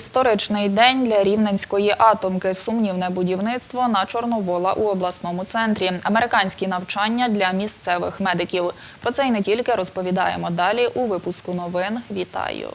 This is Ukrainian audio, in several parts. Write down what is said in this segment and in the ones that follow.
Історичний день для рівненської атомки. Сумнівне будівництво на Чорновола у обласному центрі. Американські навчання для місцевих медиків. Про це і не тільки розповідаємо далі у випуску новин. Вітаю!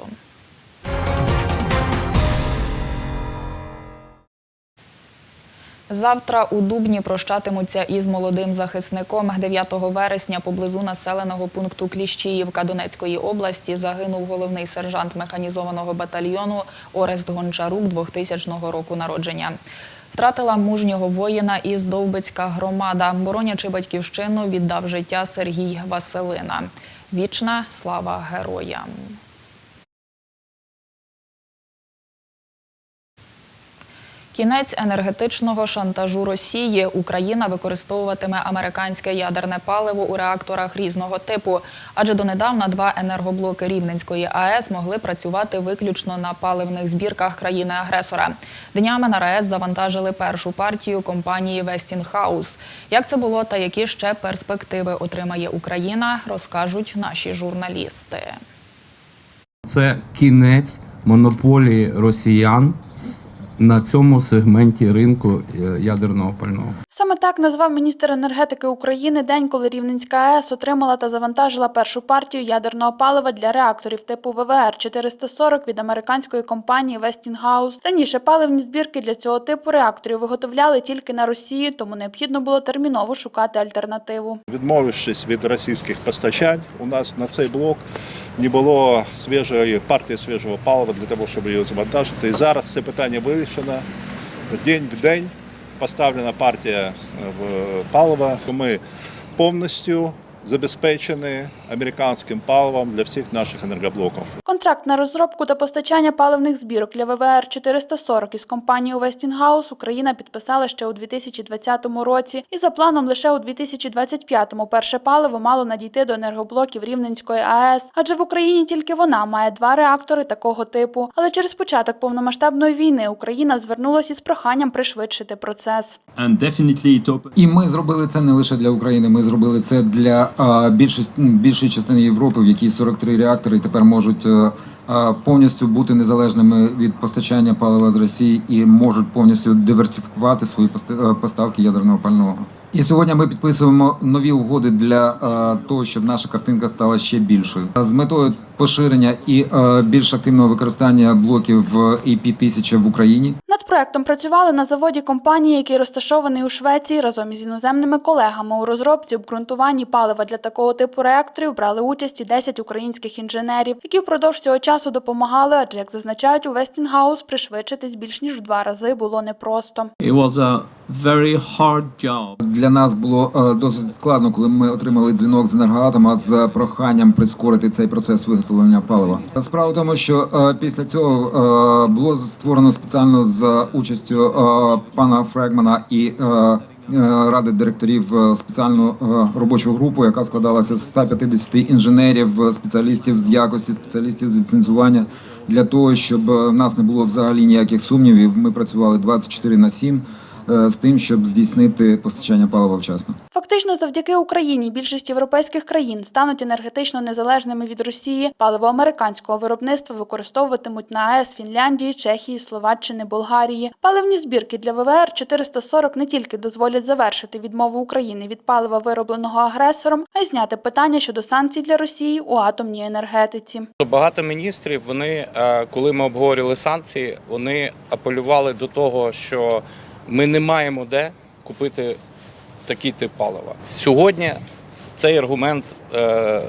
Завтра у Дубні прощатимуться із молодим захисником. 9 вересня поблизу населеного пункту Кліщіївка Донецької області загинув головний сержант механізованого батальйону Орест Гончарук 2000 року народження. Втратила мужнього воїна і Здовбицька громада. Боронячи батьківщину, віддав життя Сергій Василина. Вічна слава героям! Кінець енергетичного шантажу Росії. Україна використовуватиме американське ядерне паливо у реакторах різного типу, адже донедавна два енергоблоки Рівненської АЕС могли працювати виключно на паливних збірках країни-агресора. Днями на РАЕС завантажили першу партію компанії Westinghouse. Як це було та які ще перспективи отримає Україна, розкажуть наші журналісти. Це кінець монополії росіян на цьому сегменті ринку е, ядерного пального. Саме так назвав міністр енергетики України день, коли Рівненська АЕС отримала та завантажила першу партію ядерного палива для реакторів типу ВВР 440 від американської компанії Westinghouse. Раніше паливні збірки для цього типу реакторів виготовляли тільки на Росії, тому необхідно було терміново шукати альтернативу. Відмовившись від російських постачань, у нас на цей блок не було свіжої партії свіжого палива для того, щоб її завантажити. І зараз це питання вирішено. День в день поставлена партія в палива. Ми повністю забезпечені американським паливом для всіх наших енергоблоків. Контракт на розробку та постачання паливних збірок для ВВР 440 із компанією Westinghouse Україна підписала ще у 2020 році. І за планом лише у 2025-му перше паливо мало надійти до енергоблоків Рівненської АЕС, адже в Україні тільки вона має два реактори такого типу. Але через початок повномасштабної війни Україна звернулася із проханням пришвидшити процес. І ми зробили це не лише для України. Ми зробили це для а, більшості більшої частини Європи, в якій 43 реактори тепер можуть е, повністю бути незалежними від постачання палива з Росії і можуть повністю диверсифікувати свої е, поставки ядерного пального. І сьогодні ми підписуємо нові угоди для е, того, щоб наша картинка стала ще більшою з метою поширення і більш активного використання блоків ep 1000 в Україні. Над проектом працювали на заводі компанії, який розташований у Швеції разом із іноземними колегами. У розробці обґрунтуванні палива для такого типу реакторів брали участь і 10 українських інженерів, які впродовж цього часу допомагали, адже як зазначають у Westinghouse, пришвидшитись більш ніж в два рази було непросто. it was a very hard job Для нас було е, досить складно, коли ми отримали дзвінок з енергоатома з проханням прискорити цей процес виготовлення палива. Справа в тому, що е, після цього е, було створено спеціально участю е, пана Фрегмана і е, е, ради директорів спеціальну робочу групу, яка складалася з 150 інженерів, спеціалістів з якості, спеціалістів з ліцензування. Для того щоб е, в нас не було взагалі ніяких сумнівів, ми працювали 24 на 7 е, з тим, щоб здійснити постачання палива вчасно. Фактично, завдяки Україні більшість європейських країн стануть енергетично незалежними від Росії. Паливо американського виробництва використовуватимуть на АЕС Фінляндії, Чехії, Словаччини, Болгарії. Паливні збірки для ВВР 440 не тільки дозволять завершити відмову України від палива, виробленого агресором, а й зняти питання щодо санкцій для Росії у атомній енергетиці. Багато міністрів вони, е, коли ми обговорювали санкції, вони апелювали до того, що ми не маємо де купити такий тип палива. Сьогодні цей аргумент е,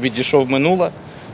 відійшов минуле,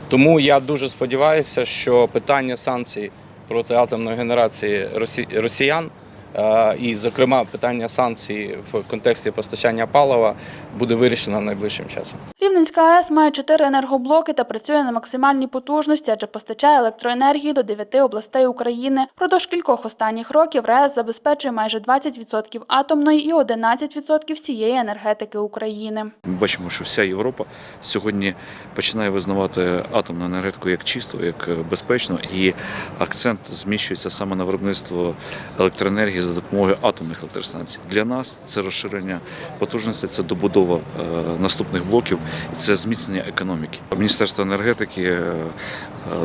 тому я дуже сподіваюся, що питання санкцій проти атомної генерації росі- росіян. Е, І, зокрема, питання санкцій в контексті постачання палива буде вирішено найближчим часом. Рівненська АЕС має чотири енергоблоки та працює на максимальній потужності, адже постачає електроенергію до дев'яти областей України. Продовж кількох останніх років РАЕС забезпечує майже 20% атомної і 11% всієї енергетики України. Ми бачимо, що вся Європа сьогодні починає визнавати атомну енергетику як чисту, як безпечну, і акцент зміщується саме на виробництво електроенергії тільки за допомогою атомних електростанцій. Для нас це розширення потужності, це добудова е, наступних блоків, і це зміцнення економіки. Міністерство енергетики е,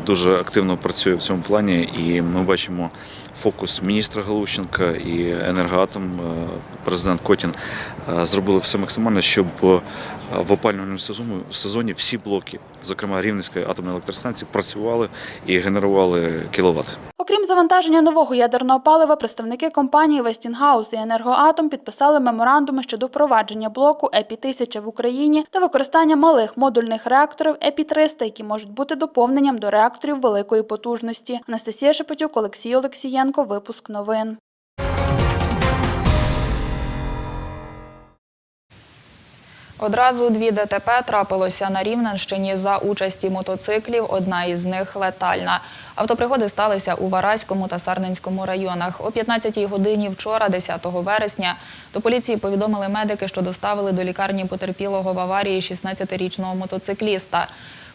дуже активно працює в цьому плані, і ми бачимо фокус міністра Галущенка і енергоатом. е, Президент Котін зробили все максимально, щоб в опалювальному сезоні всі блоки, зокрема Рівненської атомної електростанції, працювали і генерували кіловат. Окрім завантаження нового ядерного палива, представники компанії Westinghouse і Енергоатом підписали меморандуми щодо впровадження блоку ЕПІ-1000 в Україні та використання малих модульних реакторів ЕПІ-300, які можуть бути доповненням до реакторів великої потужності. Анастасія Шепетюк, Олексій Олексієнко. Випуск новин. Одразу дві ДТП трапилося на Рівненщині за участі мотоциклів. Одна із них летальна. Автопригоди сталися у Вараському та Сарненському районах. О 15-й годині вчора, 10 вересня, до поліції повідомили медики, що доставили до лікарні потерпілого в аварії 16-річного мотоцикліста.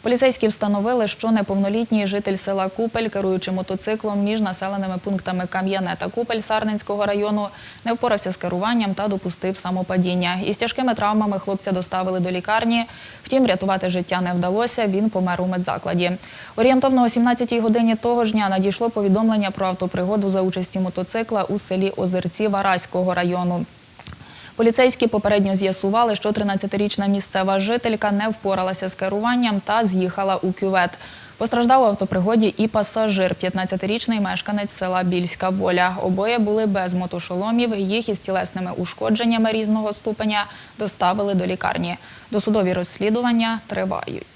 Поліцейські встановили, що неповнолітній житель села Купель, керуючи мотоциклом між населеними пунктами Кам'яне та Купель Сарненського району, не впорався з керуванням та допустив самопадіння. Із тяжкими травмами хлопця доставили до лікарні. Втім, рятувати життя не вдалося. Він помер у медзакладі. Орієнтовно о 17-й годині того ж дня надійшло повідомлення про автопригоду за участі мотоцикла у селі Озерці Вараського району. Поліцейські попередньо з'ясували, що 13-річна місцева жителька не впоралася з керуванням та з'їхала у кювет. Постраждав у автопригоді і пасажир, 15-річний мешканець села Більська Воля. Обоє були без мотошоломів. Їх із тілесними ушкодженнями різного ступеня доставили до лікарні. Досудові розслідування тривають.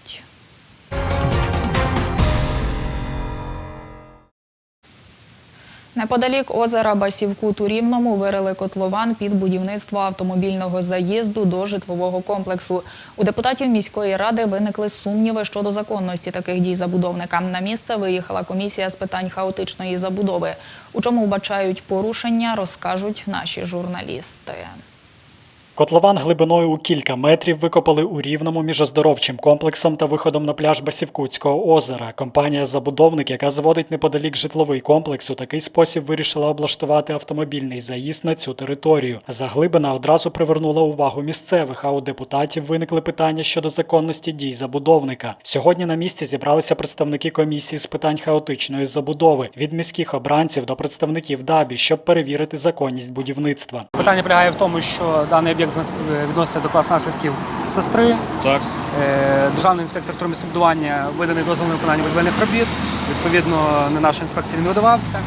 Неподалік озера Басівкут у Рівному вирили котлован під будівництво автомобільного заїзду до житлового комплексу. У депутатів міської ради виникли сумніви щодо законності таких дій забудовника. На місце виїхала комісія з питань хаотичної забудови. У чому вбачають порушення, розкажуть наші журналісти. Котлован глибиною у кілька метрів викопали у рівному між оздоровчим комплексом та виходом на пляж Басівкутського озера. Компанія-забудовник, яка зводить неподалік житловий комплекс, у такий спосіб вирішила облаштувати автомобільний заїзд на цю територію. Заглибина одразу привернула увагу місцевих, а у депутатів виникли питання щодо законності дій забудовника. Сьогодні на місці зібралися представники комісії з питань хаотичної забудови від міських обранців до представників ДАБІ, щоб перевірити законність будівництва. Питання полягає в тому, що даний об'єкт зна- відноситься до клас наслідків сестри. Так. Е, Державна інспекція автомістобудування виданий дозвіл на виконання будівельних робіт. Відповідно, на нашу інспекцію він видавався.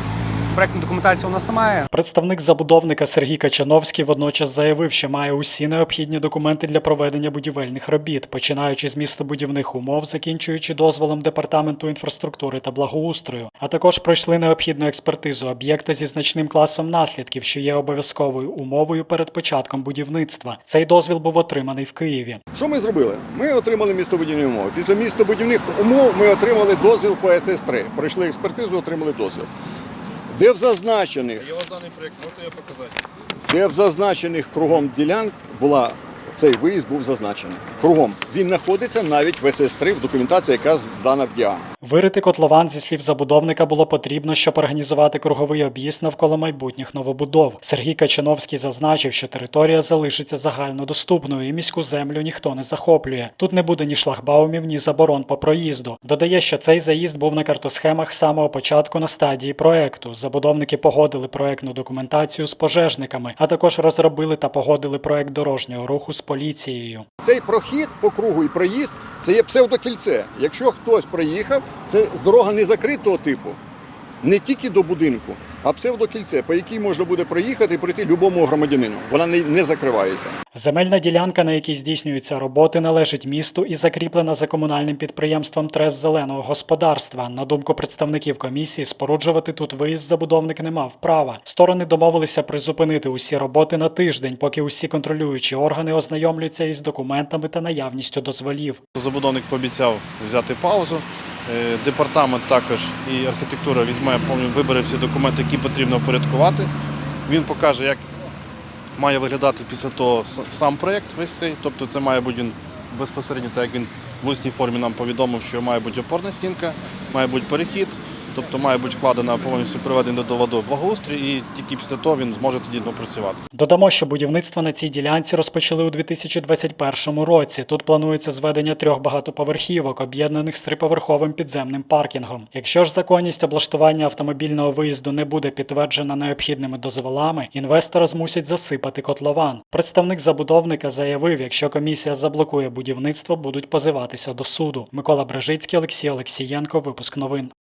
Проектної документації у нас немає. Представник забудовника Сергій Качановський водночас заявив, що має усі необхідні документи для проведення будівельних робіт, починаючи з містобудівних умов, закінчуючи дозволом департаменту інфраструктури та благоустрою, а також пройшли необхідну експертизу об'єкта зі значним класом наслідків, що є обов'язковою умовою перед початком будівництва. Цей дозвіл був отриманий в Києві. Що ми зробили? Ми отримали містобудівні умови. Після містобудівних умов ми отримали дозвіл по СС-3. Пройшли експертизу, отримали дозвіл. Де в зазначених, даний проєкт, можете я показати? де в зазначених кругом ділянок була цей виїзд був зазначений. Кругом. Він знаходиться навіть в СС-3 в документації, яка здана в ДІА. Вирити котлован зі слів забудовника було потрібно, щоб організувати круговий об'їзд навколо майбутніх новобудов. Сергій Качановський зазначив, що територія залишиться загальнодоступною і міську землю ніхто не захоплює. Тут не буде ні шлагбаумів, ні заборон по проїзду. Додає, що цей заїзд був на картосхемах самого початку на стадії проекту. Забудовники погодили проектну документацію з пожежниками, а також розробили та погодили проект дорожнього руху з поліцією. Цей прохід по кругу і проїзд це є псевдокільце. Якщо хтось проїхав, це дорога не закритого типу. Не тільки до будинку, а псевдокільце, по якій можна буде проїхати і прийти любому громадянину. Вона не, не закривається. Земельна ділянка, на якій здійснюються роботи, належить місту і закріплена за комунальним підприємством Трес зеленого господарства. На думку представників комісії, споруджувати тут виїзд забудовник не мав права. Сторони домовилися призупинити усі роботи на тиждень, поки усі контролюючі органи ознайомлюються із документами та наявністю дозволів. Забудовник пообіцяв взяти паузу. Е, Департамент також і архітектура візьме, вибере всі документи, які потрібно впорядкувати. Він покаже, як має виглядати після того сам проєкт весь цей. Тобто це має бути він безпосередньо, так як він в усній формі нам повідомив, що має бути опорна стінка, має бути перехід. Тобто має бути вкладена повністю приведення до ладу благоустрій, і тільки після того він зможе тоді працювати. Додамо, що будівництво на цій ділянці розпочали у 2021 році. Тут планується зведення трьох багатоповерхівок, об'єднаних з триповерховим підземним паркінгом. Якщо ж законність облаштування автомобільного виїзду не буде підтверджена необхідними дозволами, інвестора змусять засипати котлован. Представник забудовника заявив, якщо комісія заблокує будівництво, будуть позиватися до суду. Микола Брежицький, Олексій Олексієнко. Випуск новин.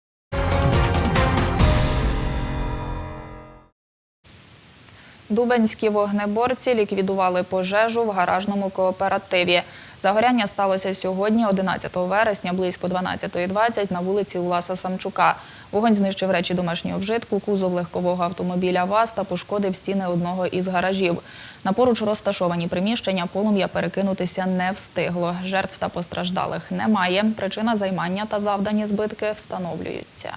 Дубенські вогнеборці ліквідували пожежу в гаражному кооперативі. Загоряння сталося сьогодні, 11 вересня, близько 12.20 на вулиці Уласа Самчука. Вогонь знищив речі домашнього вжитку, кузов легкового автомобіля ВАЗ та пошкодив стіни одного із гаражів. На поруч розташовані приміщення полум'я перекинутися не встигло. Жертв та постраждалих немає. Причина займання та завдані збитки встановлюються.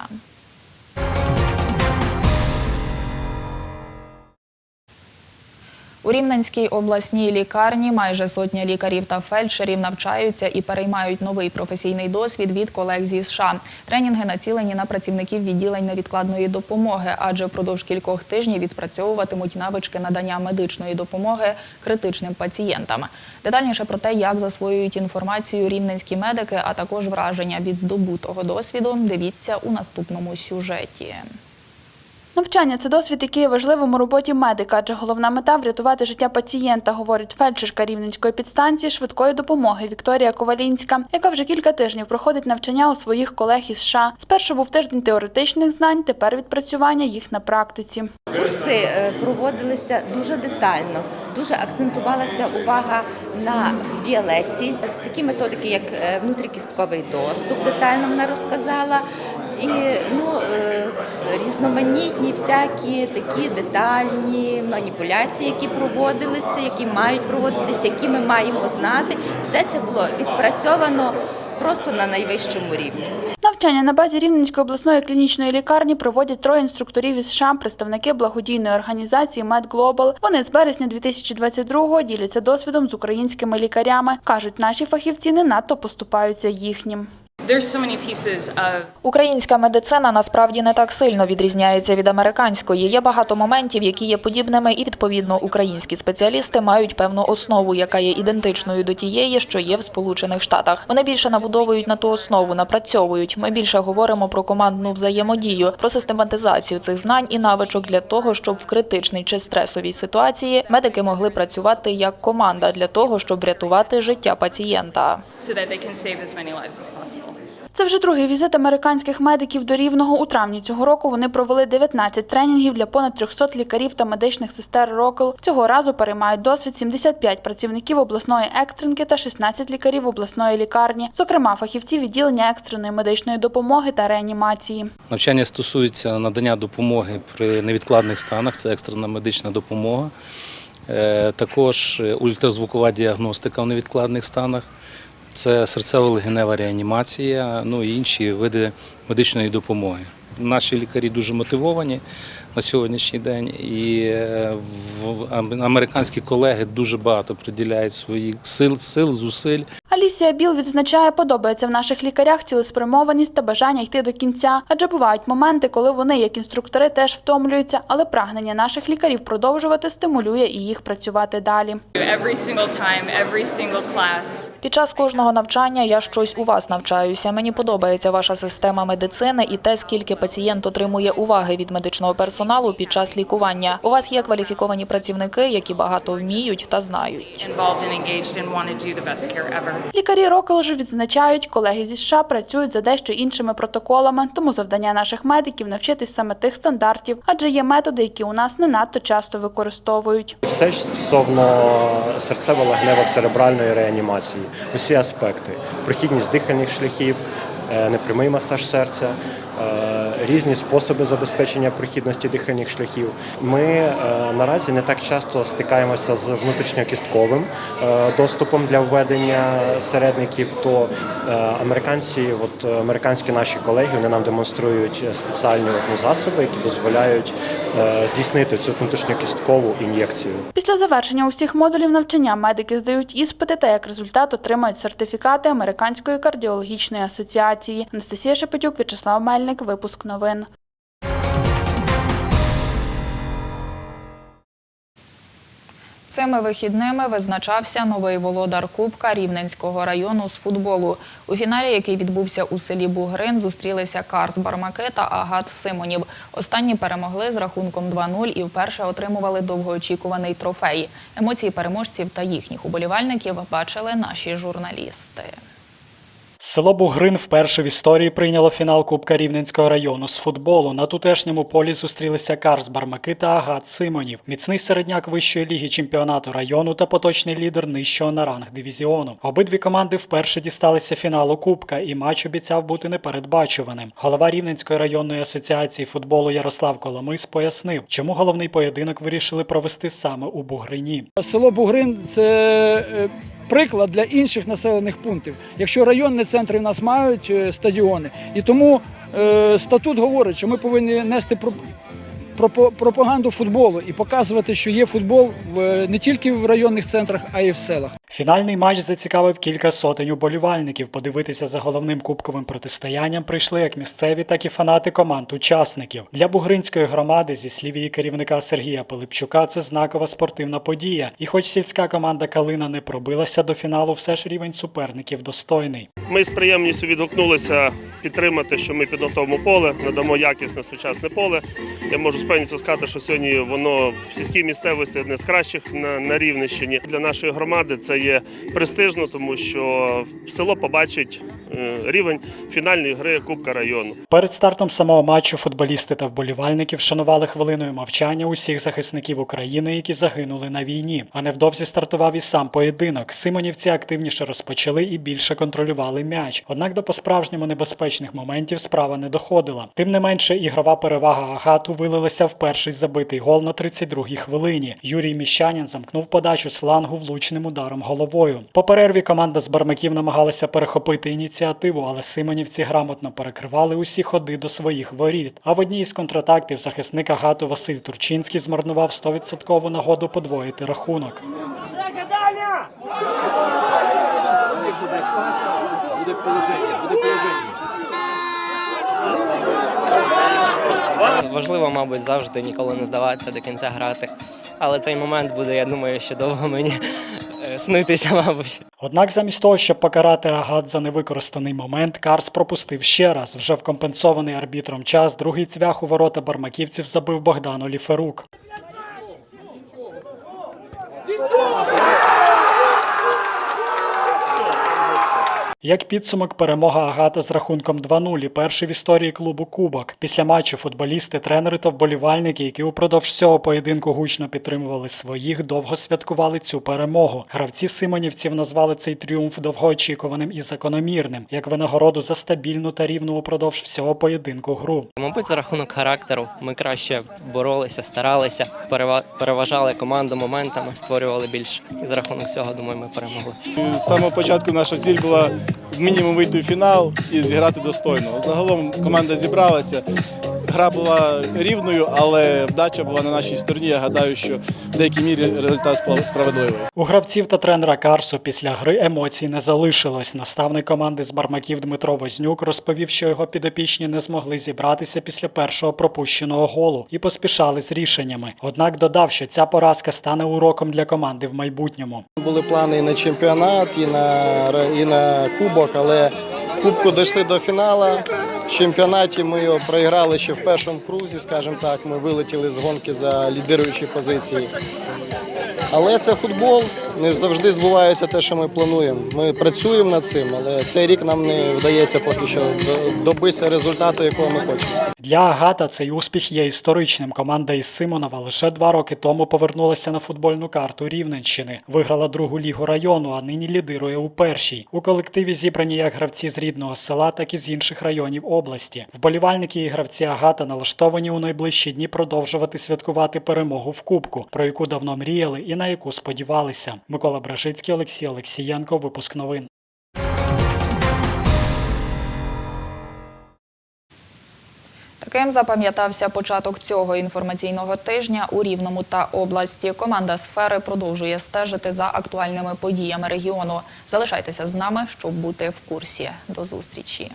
У Рівненській обласній лікарні майже сотня лікарів та фельдшерів навчаються і переймають новий професійний досвід від колег зі США. Тренінги націлені на працівників відділень невідкладної допомоги, адже впродовж кількох тижнів відпрацьовуватимуть навички надання медичної допомоги критичним пацієнтам. Детальніше про те, як засвоюють інформацію рівненські медики, а також враження від здобутого досвіду, дивіться у наступному сюжеті. Навчання це досвід, який є важливим у роботі медика, адже головна мета врятувати життя пацієнта, говорить фельдшерка Рівненської підстанції швидкої допомоги Вікторія Ковалінська, яка вже кілька тижнів проходить навчання у своїх колег із США. Спершу був тиждень теоретичних знань, тепер відпрацювання їх на практиці. Курси е, проводилися дуже детально, дуже акцентувалася увага на біолесі, такі методики, як е, внутрікістковий доступ, детально вона розказала. І ну, е, різноманітні всякі такі детальні маніпуляції, які проводилися, які мають проводитися, які ми маємо знати. Все це було відпрацьовано просто на найвищому рівні. Навчання на базі Рівненської обласної клінічної лікарні проводять троє інструкторів із США, представники благодійної організації MedGlobal. Вони з березня 2022-го діляться досвідом з українськими лікарями. Кажуть, наші фахівці не надто поступаються їхнім. Українська медицина насправді не так сильно відрізняється від американської. Є багато моментів, які є подібними, і відповідно українські спеціалісти мають певну основу, яка є ідентичною до тієї, що є в Сполучених Штатах. Вони більше набудовують на ту основу, напрацьовують. Ми більше говоримо про командну взаємодію, про систематизацію цих знань і навичок для того, щоб в критичній чи стресовій ситуації медики могли працювати як команда для того, щоб врятувати життя пацієнта. Це вже другий візит американських медиків до Рівного. У травні цього року вони провели 19 тренінгів для понад 300 лікарів та медичних сестер Рокл. Цього разу переймають досвід 75 працівників обласної екстренки та 16 лікарів обласної лікарні, зокрема фахівці відділення екстреної медичної допомоги та реанімації. Навчання стосується надання допомоги при невідкладних станах, це екстрена медична допомога. Е, Також ультразвукова діагностика в невідкладних станах, це серцево-легенева реанімація, ну і інші види медичної допомоги. Наші лікарі дуже мотивовані на сьогоднішній день, і е, в- американські колеги дуже багато приділяють своїх сил, сил, зусиль. Алісія Біл відзначає, подобається в наших лікарях цілеспрямованість та бажання йти до кінця, адже бувають моменти, коли вони, як інструктори, теж втомлюються, але прагнення наших лікарів продовжувати стимулює і їх працювати далі. Під час кожного навчання я щось у вас навчаюся. Мені подобається ваша система медицини і те, скільки пацієнт отримує уваги від медичного персоналу під час лікування. У вас є кваліфіковані працівники, які багато вміють та знають. Лікарі Рокел ж відзначають, колеги зі США працюють за дещо іншими протоколами, тому завдання наших медиків навчитись саме тих стандартів, адже є методи, які у нас не надто часто використовують. Все стосовно серцево-легнево церебральної реанімації, усі аспекти, прохідність дихальних шляхів, е, непрямий масаж серця. Різні способи забезпечення прохідності дихальних шляхів. Ми е, наразі не так часто стикаємося з внутрішньокістковим е, доступом для введення середників. То е, американці, от американські наші колеги, вони нам демонструють спеціальні засоби, які дозволяють здійснити цю внутрішньокісткову ін'єкцію. Після завершення усіх модулів навчання медики здають іспити та як результат отримають сертифікати Американської кардіологічної асоціації. Анастасія Шепетюк, В'ячеслав Мельник, випуск новин. Цими вихідними визначався новий володар Кубка Рівненського району з футболу. У фіналі, який відбувся у селі Бугрин, зустрілися Карс Бармаки та Агат Симонів. Останні перемогли з рахунком 2-0 і вперше отримували довгоочікуваний трофей. Емоції переможців та їхніх уболівальників бачили наші журналісти. Село Бугрин вперше в історії прийняло фінал Кубка Рівненського району з футболу. На тутешньому полі зустрілися Карс Бармаки та Агат Симонів, міцний середняк вищої ліги чемпіонату району та поточний лідер нижчого на ранг дивізіону. Обидві команди вперше дісталися фіналу Кубка, і матч обіцяв бути непередбачуваним. Голова Рівненської районної асоціації футболу Ярослав Коломис пояснив, чому головний поєдинок вирішили провести саме у Бугрині. Село Бугрин це е, приклад для інших населених пунктів. Якщо районні центри в нас мають е, стадіони, і тому е, статут говорить, що ми повинні нести пропаганду футболу і показувати, що є футбол в, не тільки в районних центрах, а й в селах. Фінальний матч зацікавив кілька сотень уболівальників. Подивитися за головним кубковим протистоянням прийшли як місцеві, так і фанати команд учасників. Для бугринської громади, зі слів її керівника Сергія Пилипчука, це знакова спортивна подія. І хоч сільська команда Калина не пробилася до фіналу, все ж рівень суперників достойний. Ми з приємністю відгукнулися підтримати, що ми підготовимо поле, надамо якісне сучасне поле. Я можу з певністю сказати, що сьогодні воно в сільській місцевості одне з кращих на, на Рівненщині. Для нашої громади це є престижно, тому що село побачить е, рівень фінальної гри Кубка району. Перед стартом самого матчу футболісти та вболівальники вшанували хвилиною мовчання усіх захисників України, які загинули на війні. А невдовзі стартував і сам поєдинок. Симонівці активніше розпочали і більше контролювали м'яч. Однак до по-справжньому небезпечних моментів справа не доходила. Тим не менше, ігрова перевага Агату вилилася в перший забитий гол на 32-й хвилині. Юрій Міщанін замкнув подачу з флангу влучним ударом головою. По перерві команда з бармаків намагалася перехопити ініціативу, але Симонівці грамотно перекривали усі ходи до своїх воріт. А в одній із контратаків захисник Агату Василь Турчинський змарнував 100% нагоду подвоїти рахунок. Важливо, мабуть, завжди ніколи не здаватися до кінця грати. Але цей момент буде, я думаю, ще довго мені е, снитися, мабуть. Однак, замість того, щоб покарати Агат за невикористаний момент, Карс пропустив ще раз. Вже в компенсований арбітром час другий цвях у ворота бармаківців забив Богдан Оліферук. Як підсумок, перемога Агата з рахунком 2-0 і перший в історії клубу Кубок. Після матчу футболісти, тренери та вболівальники, які упродовж всього поєдинку гучно підтримували своїх, довго святкували цю перемогу. Гравці Симонівців назвали цей тріумф довгоочікуваним і закономірним, як винагороду за стабільну та рівну упродовж всього поєдинку гру. Мабуть, за рахунок характеру ми краще боролися, старалися, перева- переважали команду моментами, створювали більше. І за рахунок цього, думаю, ми перемогли. З самого початку наша ціль була мінімум вийти в фінал і зіграти достойно. Загалом команда зібралася. Гра була рівною, але вдача була на нашій стороні. Я гадаю, що в деякій мірі результат справедливий. У гравців та тренера Карсу після гри емоцій не залишилось. Наставник команди з бармаків Дмитро Вознюк розповів, що його підопічні не змогли зібратися після першого пропущеного голу і поспішали з рішеннями. Однак додав, що ця поразка стане уроком для команди в майбутньому. Були плани і на чемпіонат, і на, і на кубок, але в кубку дійшли до фіналу. Чемпіонаті ми його проіграли ще в першому крузі, скажімо так. Ми вилетіли з гонки за лідируючі позиції. Але це футбол. Не завжди збувається те, що ми плануємо. Ми працюємо над цим, але цей рік нам не вдається поки що добитися результату, якого ми хочемо. Для Агата цей успіх є історичним. Команда із Симонова лише два роки тому повернулася на футбольну карту Рівненщини. Виграла другу лігу району, а нині лідирує у першій. У колективі зібрані як гравці з рідного села, так і з інших районів області. Вболівальники і гравці Агата налаштовані у найближчі дні продовжувати святкувати перемогу в Кубку, про яку давно мріяли і на яку сподівалися. Микола Бражицький, Олексій Олексієнко. Випуск новин. Таким запам'ятався початок цього інформаційного тижня у Рівному та області. Команда сфери продовжує стежити за актуальними подіями регіону. Залишайтеся з нами, щоб бути в курсі. До зустрічі.